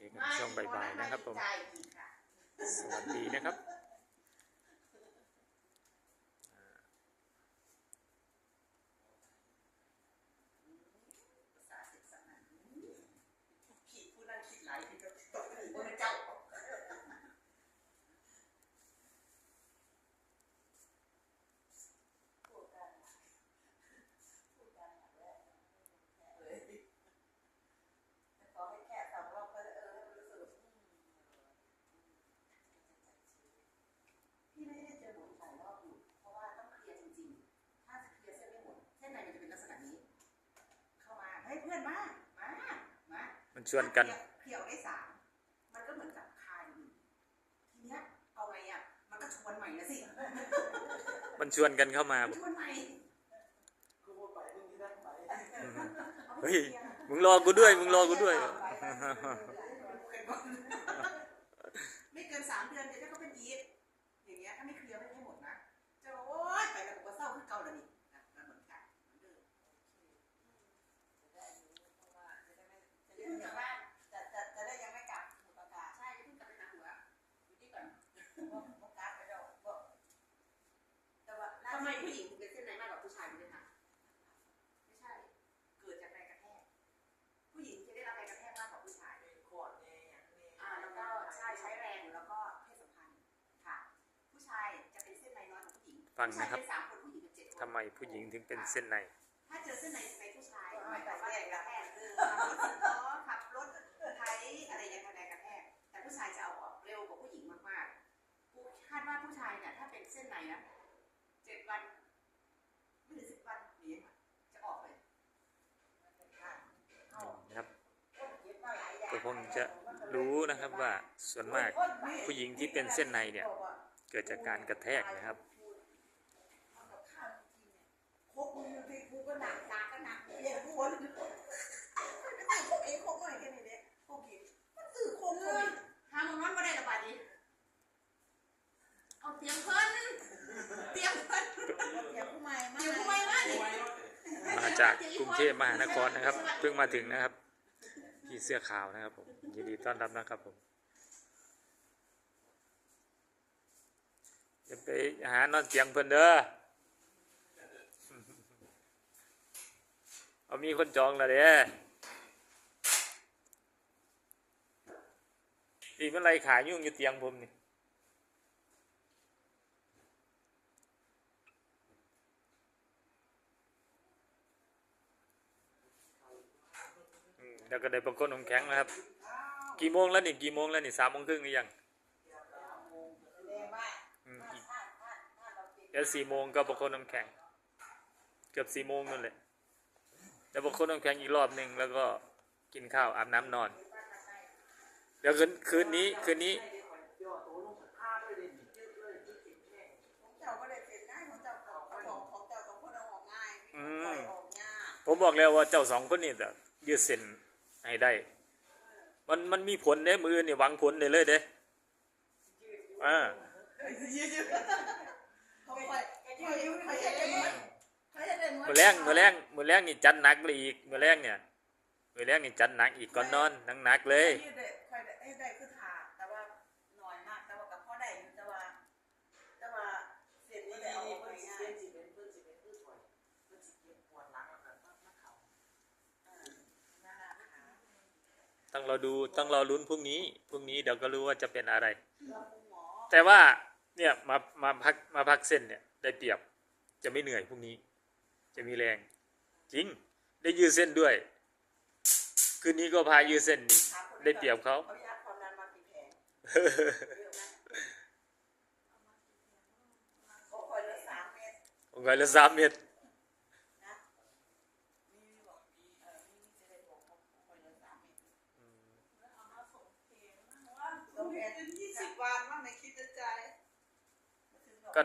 เจอกันช่วงบ่ายๆนะครับผม สวัสดีนะครับ ขีดผู้นั้นขีดหลายทีก็ตกถึงพระเจ้า ขอให้แค่สองรอบก็เออให้มันรู้สึกพี่ไม่ได้เจอหมุนหลายรอบอยู่ เพราะว่าต้องเคลียร์จริงๆ ถ้าจะเคลียร์เส้นไม่หมุนเส้นในมันจะเป็นลักษณะนี้ เข้ามาเฮ้ยเพื่อนมา มา มามันชวนกัน เพียวได้สามมันก็เหมือนกับคาอยู่ทีเนี้ยเอาไงอะ มันก็ชวนใหม่นะสิ มันชวนกันเข้ามา ชวนใหม่เฮ้ย มึงรอกูด้วย มึงรอกูด้วย ไม่เกินสามเดือนเดี๋ยวจะ ฟังนะครับผู้ชายเป็นสามคนผู้หญิงเป็นเจ็ดคนทำไมผู้หญิงถึงเป็นเส้นใน ถ้าเจอเส้นในในผู้ชายหมายความว่าแรงกระแทกคือขับรถสิบล้อขับรถไถอะไรอย่างเงี้ยแรงกระแทกแต่ผู้ชายจะเอาออกเร็วกว่าผู้หญิงมากๆผู้คาดว่าผู้ชายเนี่ยถ้าเป็นเส้นในนะเจ็ดวันไม่ถึงสิบวันหนีจะออกเลยเอานะครับก็คงจะรู้นะครับว่าส่วนมากผู้หญิงที่เป็นเส้นในเนี่ยเกิดจากการกระแทกนะครับ โคกมือไปกูก็หนักตาก็หนักเรียน กูวนไอ้โคกเองโคกหน่อยแค่นี้เนี่ยโคกกินมันสื่อโคกเลยหามึงนอนมาได้ละบาดนี้เอาเตียงเพิ่นเตียงเพิ่นเตียงผู้ใหม่มาเตียงผู้ใหม่มาดิมาจากกรุงเทพมหานครนะครับ เพิ่งมาถึงนะครับพี่เสื้อขาวนะครับผมยินดีต้อนรับนะครับผมจะไปหานอนเตียงเพิ่นเด้อ เอามีคนจองแล้วเด้อีกเมื่อไรขายยุ่งอยู่เตียงผมนี่แล้วก็ได้บางคนน้ำแข็งนะครับ กี่โมงแล้วนี่กี่โมงแล้วนี่สามโมงครึ่งหรือยังเดี๋ยวสี่โมงก็บางคนน้ำแข็ง เกือบสี่โมงนั่นแหละ แล้วบางคนน้ำแข็งอีกรอบหนึ่งแล้วก็กินข้าวอาบน้ำนอน เดี๋ยวคืนคืนนี้คืนนี้ของเจ้าก็ได้เป็นง่ายของเจ้าของของของเจ้าสองคนเอาออกง่ายอืปล่อยมออกยากผมบอกแล้วว่าเจ้าสองคนนี่แต่ยืดเส้นให้ได้ มันมันมีผลเด้มือนี่หวังผลได้เลยเด้อ่าเขาปล่อยเขาอยู่เขาจะได้ ม้วนเขาจะได้ม้วนมือแรงมือแรงมือแรงนี่จัดหนักเลยอีกมือแรงเนี่ยมือแรงนี่จัดหนักอีกก่อนนอนหนักหนักๆเลยยืดได้ค่อยได้ให้ได้คือถาแต่ว่าน้อยมากแต่ว่ากับพ่อได้อยู่แต่ว่าแต่ว่าเสียนี้ได้เอาออกง่ายนั่นน่ะค่ะต้องเราดูต้องรอลุ้นพรุ่งนี้พรุ่งนี้เดี๋ยวก็รู้ว่าจะเป็นอะไรแล้วคุณหมอแต่ว่าเนี่ยมามาพักมาพักเส้นเนี่ยได้เปรียบจะไม่เหนื่อยพรุ่งนี้ จะมีแรง จริง ได้ยืดเส้นด้วย คืนนี้ก็พายืดเส้นนี่ถามคนนี้ได้เปรียบเขาเขายาความดันมากี่แผงเยอะไหมเขาคอยละสามเมตรผมก็ละสามเมตรนะมีบอกมีเออมีมีจะได้บอกเขาคอยละสามเมตรสมเหตุยี่สิบวันว่าไม่คิดจะใจายก็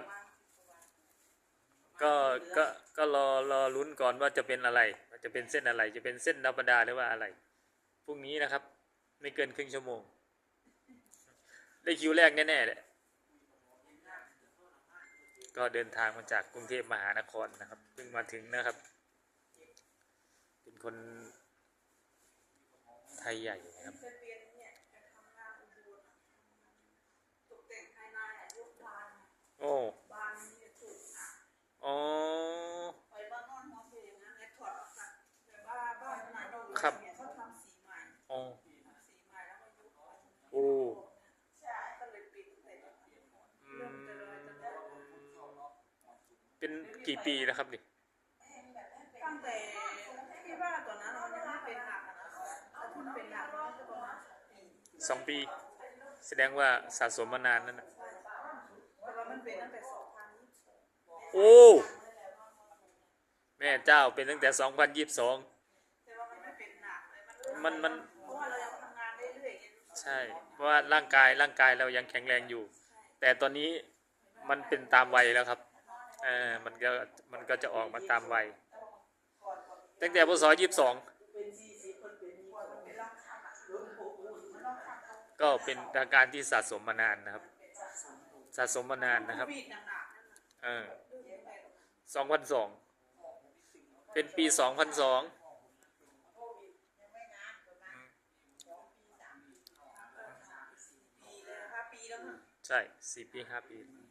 ก็ก็ก็รอรอ ลุ้นก่อนว่าจะเป็นอะไรจะเป็นเส้นอะไร จะเป็นเส้นธรรมดาหรือว่าอะไรพรุ่งนี้นะครับ ไม่เกินครึ่งชั่วโมง ได้คิวแรกแน่ๆแหละก็เดินทางมาจากกรุงเทพมหานครนะครับเพิ่งมาถึงนะครับ เป็นคนไทยใหญ่นะครับโอ้ เป็นกี่ปีแล้วครับนี่ตั้งแต่ที่ว่าตอนนั้นมันยังไม่เป็นหนักนะถ้าคุณเป็นหนักก็ประมาณสองปี แสดงว่าสะสมมานานนั่นนะแต่ว่ามันเป็นตั้งแต่สองพันโอ้แม่เจ้าเป็นตั้งแต่2022แต่ว่ามันไม่เป็นหนักเลยมันมันใช่เพราะว่าร่างกายร่างกายเรายังแข็งแรงอยู่ แต่ตอนนี้มันเป็นตามวัยแล้วครับ เออมันก็มันก็จะออกมาตามวัยตั้งแต่พศ22ก็เป็นอาการที่สะสมมานานนะครับ สะสมมานานนะครับวีดหนักๆนั่นน่ะเออ2002เป็นปี2002ปีเลยนะคะปีแล้วนะใช่สี่ปีห้าปีอะนี่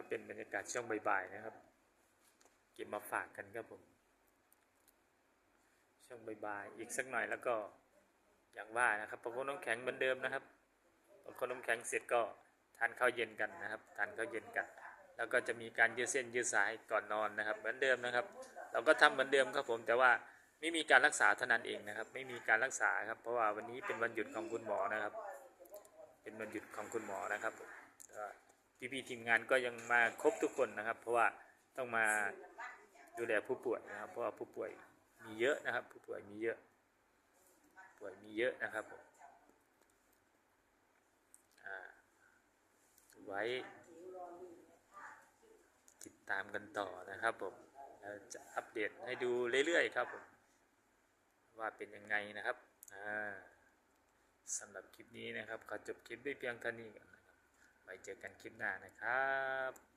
ก็เป็นบรรยากาศช่วงบ่ายๆนะครับ เก็บมาฝากกันครับผม ช่วงบ่ายๆอีกสักหน่อยแล้วก็อย่างว่านะครับประคบน้ำแข็งเหมือนเดิมนะครับประคบน้ำแข็งเสร็จก็ทานข้าวเย็นกันนะครับทานข้าวเย็นกัน แล้วก็จะมีการยืดเส้นยืดสายก่อนนอนนะครับ เหมือนเดิมนะครับ เราก็ทำเหมือนเดิมครับผมแต่ว่าไม่มีการรักษาเท่านั้นเองนะครับ ไม่มีการรักษาครับ เพราะว่าวันนี้เป็นวันหยุดของคุณหมอนะครับ เป็นวันหยุดของคุณหมอนะครับผม พี่ๆทีมงานก็ยังมาครบทุกคนนะครับ เพราะว่าต้องมาดูแลผู้ป่วยนะครับ เพราะว่าผู้ป่วยมีเยอะนะครับ ผู้ป่วยมีเยอะ ป่วยมีเยอะนะครับผมไว้ติดตามกันต่อนะครับผมเราจะอัปเดตให้ดูเรื่อยๆครับผมว่าเป็นยังไงนะครับสำหรับคลิปนี้นะครับขอจบคลิปด้วยเพียงเท่านี้ก่อน ว้เจอกันคลิปหน้านะครับ